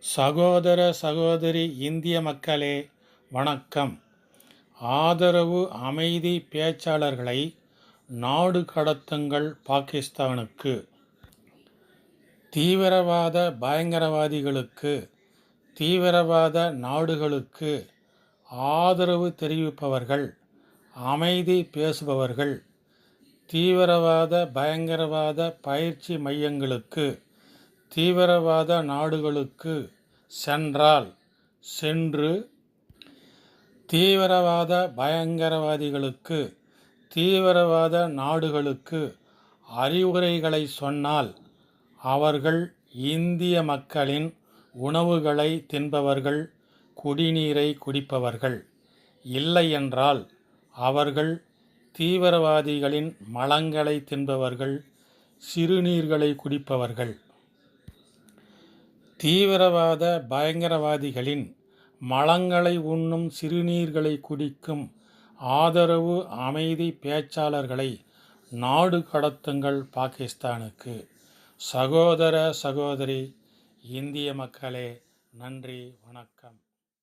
சகோதர சகோதரி இந்திய மக்களே வணக்கம். ஆதரவு அமைதி பேச்சாளர்களை நாடு கடத்துங்கள் பாகிஸ்தானுக்கு. தீவிரவாத பயங்கரவாதிகளுக்கு தீவிரவாத நாடுகளுக்கு ஆதரவு தெரிவிப்பவர்கள் அமைதி பேசுபவர்கள் தீவிரவாத பயங்கரவாத பயிற்சி மையங்களுக்கு தீவிரவாத நாடுகளுக்கு சென்றால் சென்று தீவிரவாத பயங்கரவாதிகளுக்கு தீவிரவாத நாடுகளுக்கு அறிவுரைகளை சொன்னால் அவர்கள் இந்திய மக்களின் உணவுகளை தின்பவர்கள் குடிநீரை குடிப்பவர்கள். இல்லையென்றால் அவர்கள் தீவிரவாதிகளின் மலங்களை தின்பவர்கள் சிறுநீர்களை குடிப்பவர்கள். தீவிரவாத பயங்கரவாதிகளின் மலங்களை உண்ணும் சிறுநீர்களை குடிக்கும் ஆதரவு அமைதி பேச்சாளர்களை நாடு கடத்துங்கள் பாகிஸ்தானுக்கு. சகோதர சகோதரி இந்திய மக்களே நன்றி வணக்கம்.